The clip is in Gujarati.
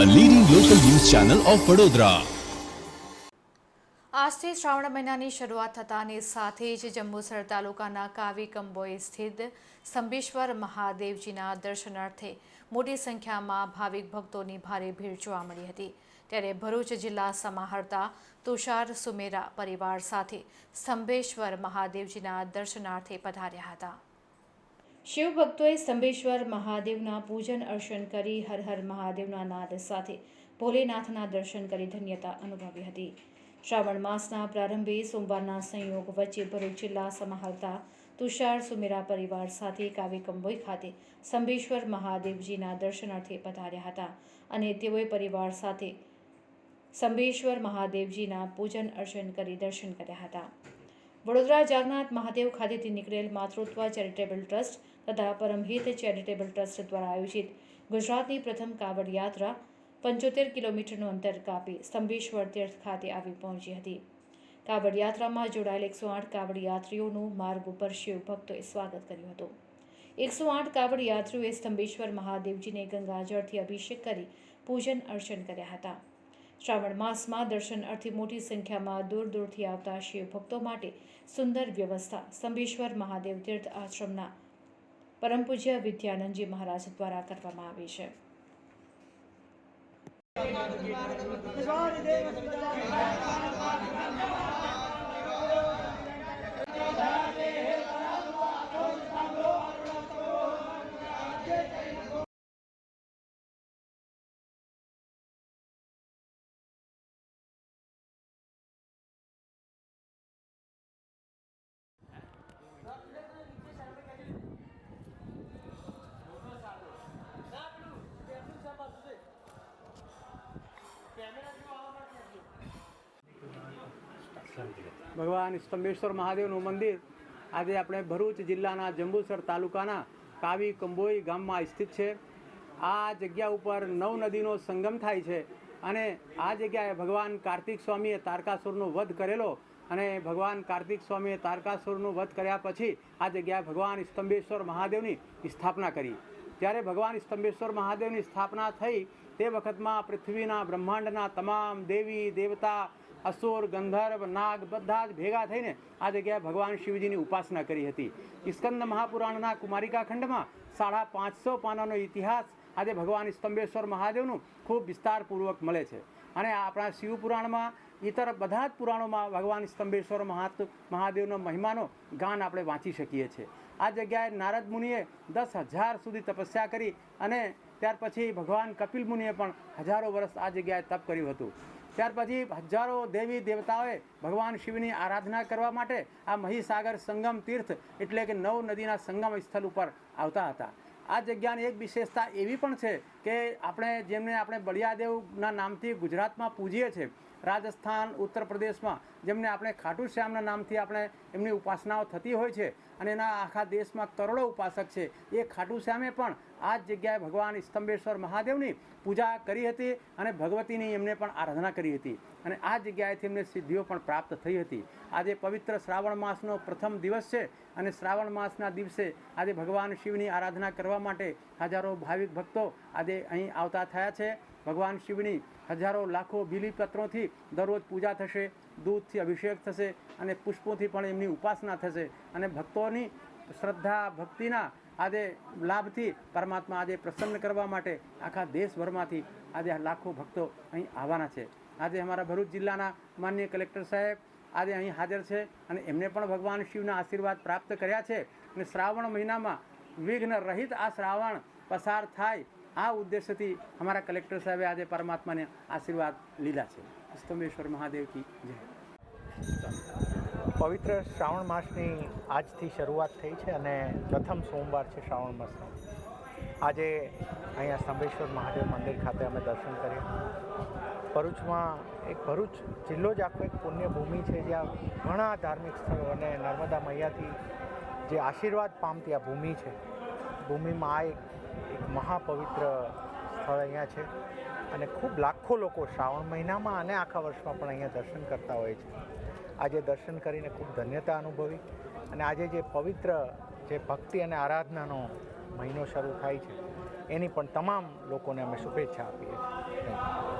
ન્યૂઝ ચેનલ ઓફ વડોદરા આજથી શ્રાવણ મહિનાની શરૂઆત થતાની સાથે જ જંબુસર તાલુકાના કાવી કંબોઈ સ્થિત સંબેશ્વર મહાદેવજીના દર્શનાર્થે મોટી સંખ્યામાં ભાવિક ભક્તોની ભારે ભીડ જોવા મળી હતી. ત્યારે ભરૂચ જિલ્લા સમાહર્તા તુષાર સુમેરા પરિવાર સાથે સંબેશ્વર મહાદેવજીના દર્શનાર્થે પધાર્યા હતા. શિવ સંભેશ્વર મહાદેવના પૂજન અર્ચન કરી હર હર મહાદેવના નાદ સાથે ભોલેનાથના દર્શન કરી ધન્યતા અનુભવી હતી. શ્રાવણ માસના પ્રારંભે સોમવારના સંયોગ વચ્ચે ભરૂચ જિલ્લા સમાહર્તા તુષાર સુમેરા પરિવાર સાથે કાવી કંબોઈ ખાતે સંબેશ્વર મહાદેવજીના દર્શનાર્થે પધાર્યા હતા અને તેઓએ પરિવાર સાથે સંબેશ્વર મહાદેવજીના પૂજન અર્ચન કરી દર્શન કર્યા હતા. વડોદરા જાગનાથ મહાદેવ ખાતેથી નીકળેલ માતૃત્વ ચેરિટેબલ ટ્રસ્ટ તથા પરમહિત ચેરિટેબલ ટ્રસ્ટ દ્વારા આયોજિત ગુજરાતની પ્રથમ કાવડ યાત્રા પંચોતેર કિલોમીટરનું અંતર કાપી સ્તંભેશ્વર તીર્થ ખાતે આવી પહોંચી હતી. કાવડ યાત્રામાં જોડાયેલ એકસો આઠ કાવડ યાત્રીઓનું માર્ગ ઉપર શિવ ભક્તોએ સ્વાગત કર્યું હતું. એકસો આઠ કાવડ યાત્રીઓએ સ્તંભેશ્વર મહાદેવજીને ગંગાજળથી અભિષેક કરી પૂજન અર્ચન કર્યા હતા. શ્રાવણ માસમાં દર્શન અર્થે મોટી સંખ્યામાં દૂર દૂરથી આવતા શિવ ભક્તો માટે સુંદર વ્યવસ્થા. સ્તંભેશ્વર મહાદેવ તીર્થ આશ્રમના પરમ પૂજ્ય વિદ્યાનંદજી મહારાજ દ્વારા કરવામાં આવી છે. ભગવાન સ્તંભેશ્વર મહાદેવનું મંદિર આજે આપણે ભરૂચ જિલ્લાના જંબુસર તાલુકાના કાવી કંબોઈ ગામમાં સ્થિત છે. આ જગ્યા ઉપર નવ નદીનો સંગમ થાય છે અને આ જગ્યાએ ભગવાન કાર્તિક સ્વામીએ તારકાસુરનો વધ કરેલો અને ભગવાન કાર્તિક સ્વામીએ તારકાસુરનો વધ કર્યા પછી આ જગ્યાએ ભગવાન સ્તંભેશ્વર મહાદેવની સ્થાપના કરી. ત્યારે ભગવાન સ્તંભેશ્વર મહાદેવની સ્થાપના થઈ તે વખતમાં પૃથ્વીના બ્રહ્માંડના તમામ દેવી, દેવતા અસુર, ગંધર્વ, નાગ બધા જ ભેગા થઈને આ જગ્યાએ ભગવાન શિવજીની ઉપાસના કરી હતી. સ્કંદ મહાપુરાણના કુમારિકા ખંડમાં સાડા પાંચસો પાનાનો ઇતિહાસ આજે ભગવાન સ્તંભેશ્વર મહાદેવનું ખૂબ વિસ્તારપૂર્વક મળે છે. અને આપણા શિવ પુરાણમાં ઇતર બધા જ પુરાણોમાં ભગવાન સ્તંભેશ્વર મહાત, મહાદેવનો મહિમાનો ગાન આપણે વાંચી શકીએ છીએ. આ જગ્યાએ નારદ મુનિએ દસ હજાર સુધી તપસ્યા કરી અને ત્યાર પછી ભગવાન કપિલ મુનિએ પણ હજારો વર્ષ આ જગ્યાએ તપ કર્યું હતું. ત્યાર પછી હજારો દેવી દેવતાઓએ ભગવાન શિવની આરાધના કરવા માટે આ મહીસાગર સંગમ તીર્થ એટલે કે નવ નદીના સંગમ સ્થળ ઉપર આવતા હતા. આ જગ્યાની એક વિશેષતા એવી પણ છે કે આપણે જેમને આપણે બળિયાદેવના નામથી ગુજરાતમાં પૂજીએ છીએ રાજસ્થાન, ઉત્તર પ્રદેશમાં, જેમને આપણે ખાટુ શ્યામના નામથી આપણે એમની ઉપાસનાઓ થતી હોય છે અને એના આખા દેશમાં કરોડો ઉપાસક છે. એ ખાટુ શ્યામે પણ આ જ જગ્યાએ ભગવાન સ્તંભેશ્વર મહાદેવની પૂજા કરી હતી અને ભગવતીની એમને પણ આરાધના કરી હતી. અને આ જગ્યાએથી એમને સિદ્ધિઓ પણ પ્રાપ્ત થઈ હતી. આજે પવિત્ર શ્રાવણ માસનો પ્રથમ દિવસ છે અને શ્રાવણ માસના દિવસે આજે ભગવાન શિવની આરાધના કરવા માટે હજારો ભાવિક ભક્તો આજે અહીં આવતા થયા છે. ભગવાન શિવની હજારો લાખો બીલીપત્રોથી દરરોજ પૂજા થશે, દૂધથી અભિષેક થશે અને પુષ્પોથી પણ એમની ઉપાસના થશે. અને ભક્તોની શ્રદ્ધા, ભક્તિના આજે લાભથી પરમાત્મા આજે પ્રસન્ન કરવા માટે આખા દેશભરમાંથી આજે લાખો ભક્તો અહીં આવવાના છે. આજે અમારા ભરૂચ જિલ્લાના માનનીય કલેક્ટર સાહેબ આજે અહીં હાજર છે અને એમને પણ ભગવાન શિવના આશીર્વાદ પ્રાપ્ત કર્યા છે. અને શ્રાવણ મહિનામાં વિઘ્ન રહિત આ શ્રાવણ પસાર થાય આ ઉદ્દેશ્યથી અમારા કલેક્ટર સાહેબે આજે પરમાત્માને આશીર્વાદ લીધા છે. સ્તંભેશ્વર મહાદેવ કી જય. પવિત્ર શ્રાવણ માસની આજથી શરૂઆત થઈ છે અને પ્રથમ સોમવાર છે શ્રાવણ માસનો. આજે અહીંયા સ્તંભેશ્વર મહાદેવ મંદિર ખાતે અમે દર્શન કર્યા ભરૂચમાં એક ભરૂચ જિલ્લો જ આખો એક પુણ્ય ભૂમિ છે જ્યાં ઘણા ધાર્મિક સ્થળો અને નર્મદા મૈયાથી જે આશીર્વાદ પામતી આ ભૂમિ છે. ભૂમિમાં આ એક એક મહાપવિત્ર સ્થળ અહીંયા છે. અને ખૂબ લાખો લોકો શ્રાવણ મહિનામાં અને આખા વર્ષમાં પણ અહીંયા દર્શન કરતા હોય છે. આજે દર્શન કરીને ખૂબ ધન્યતા અનુભવી અને આજે જે પવિત્ર જે ભક્તિ અને આરાધનાનો મહિનો શરૂ થાય છે, એની પણ તમામ લોકોને અમે શુભેચ્છા આપીએ છીએ.